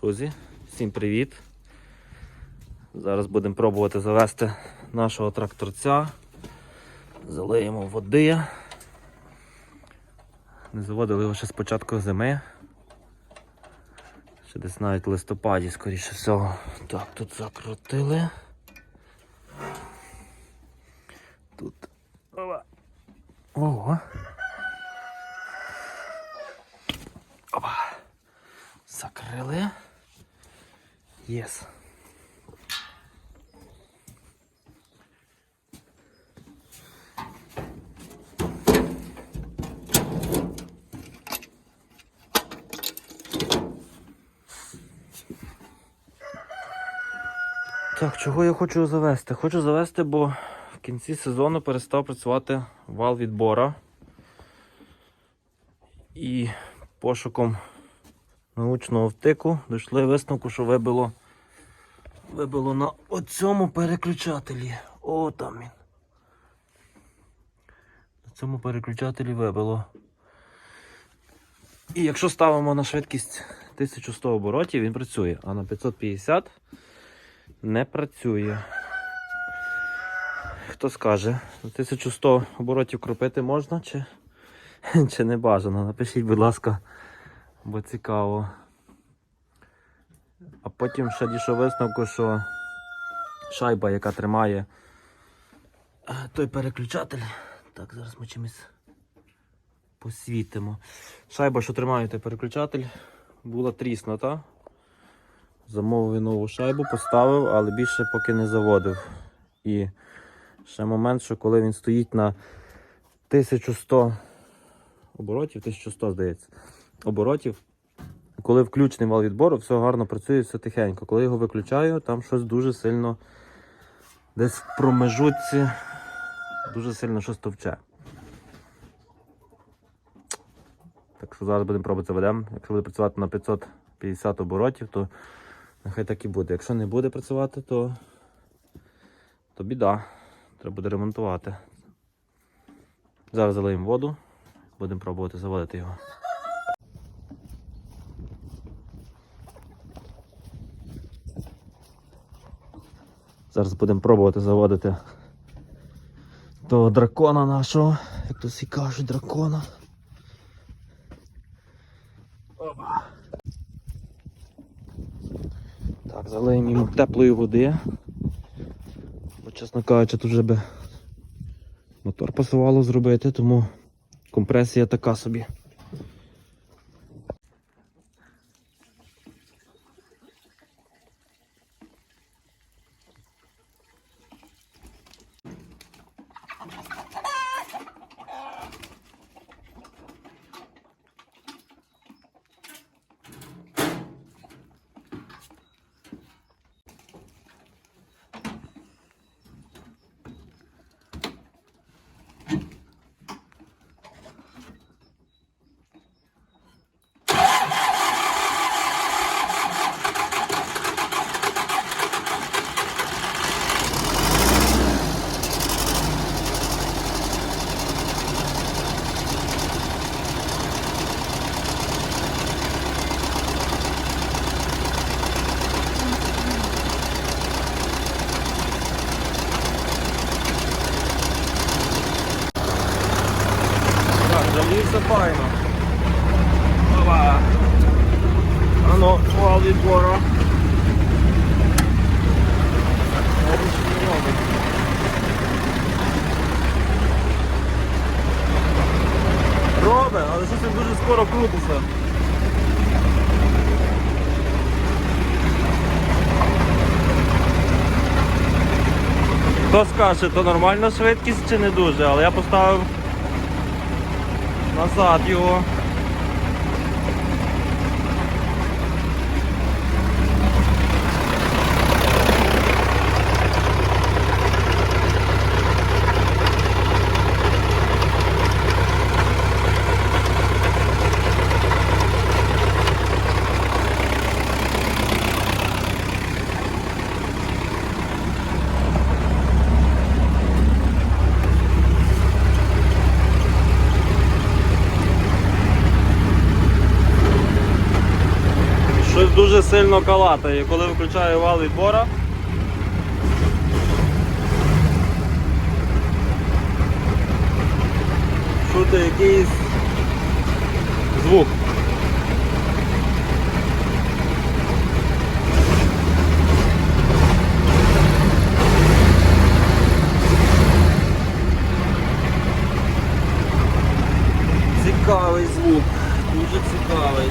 Друзі, всім привіт! Зараз будемо пробувати завести нашого тракторця. Залиємо води. Не заводили його ще з початку зими. Ще десь навіть в листопаді, скоріше всього. Так, тут закрутили. Тут. Ого. Опа. Закрили. Єс. Так, чого я хочу завести? Хочу завести, бо в кінці сезону перестав працювати вал відбора. І пошуком научного втику дійшли висновку, що вибило, вибило на оцьому переключателі. О, там він. На цьому переключателі вибило. І якщо ставимо на швидкість 1100 оборотів, він працює, а на 550 не працює. Хто скаже, на 1100 оборотів кропити можна чи, чи не бажано? Напишіть, будь ласка, бо цікаво. А потім ще дійшов висновку, що шайба, яка тримає е, той переключатель. Так, зараз ми чимось посвітимо. Шайба, що тримає той переключатель, була тріснута. Замовив нову шайбу, поставив, але більше поки не заводив. І ще момент, що коли він стоїть на 1100 оборотів, 1100, здається, оборотів, коли включений вал відбору, все гарно працює, все тихенько. Коли його виключаю, там щось дуже сильно десь в промежутці дуже сильно щось товче. Так що зараз будемо пробувати заведемо. Якщо буде працювати на 550 оборотів, то Нехай так і буде. Якщо не буде працювати, то, то біда. Треба буде ремонтувати. Зараз залиємо воду, будемо пробувати заводити його. Зараз будемо пробувати заводити того дракона нашого, як то всі кажуть, дракона. Опа. Так, залиємо йому теплої води. Бо, чесно кажучи, тут вже би мотор пасувало зробити, тому компресія така собі. Залізся файно. Опа. Ано, вал. Робить, що не робить. Робить, але щось дуже скоро крутиться. Хто скаже, то нормальна швидкість чи не дуже, але я поставив назад його. Дуже сильно калатає, коли виключаю вал відбора. Чути якийсь звук. Цікавий звук, дуже цікавий.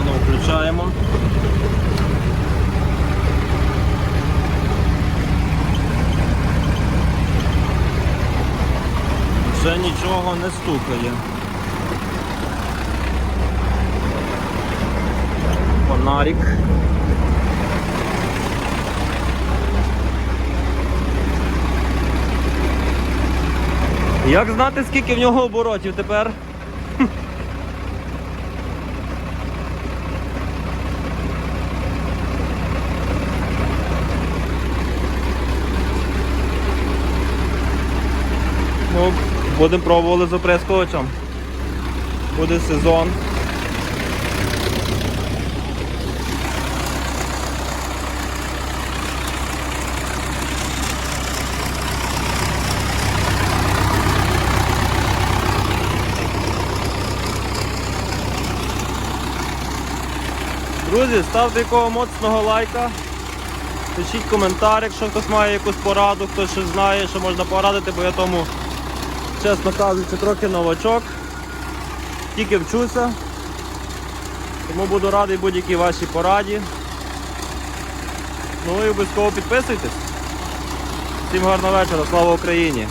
Воно включаємо. Вже нічого не стукає. Фонарик. Як знати, скільки в нього оборотів тепер? Ну, будемо пробували з оприскувачем. Буде сезон. Друзі, ставте якого моцного лайка. Пишіть коментар, якщо хтось має якусь пораду, хтось щось знає, що можна порадити, бо я тому, чесно кажучи, трохи новачок. Тільки вчуся. Тому буду радий будь-якій вашій пораді. Ну і обов'язково підписуйтесь. Всім гарного вечора, слава Україні!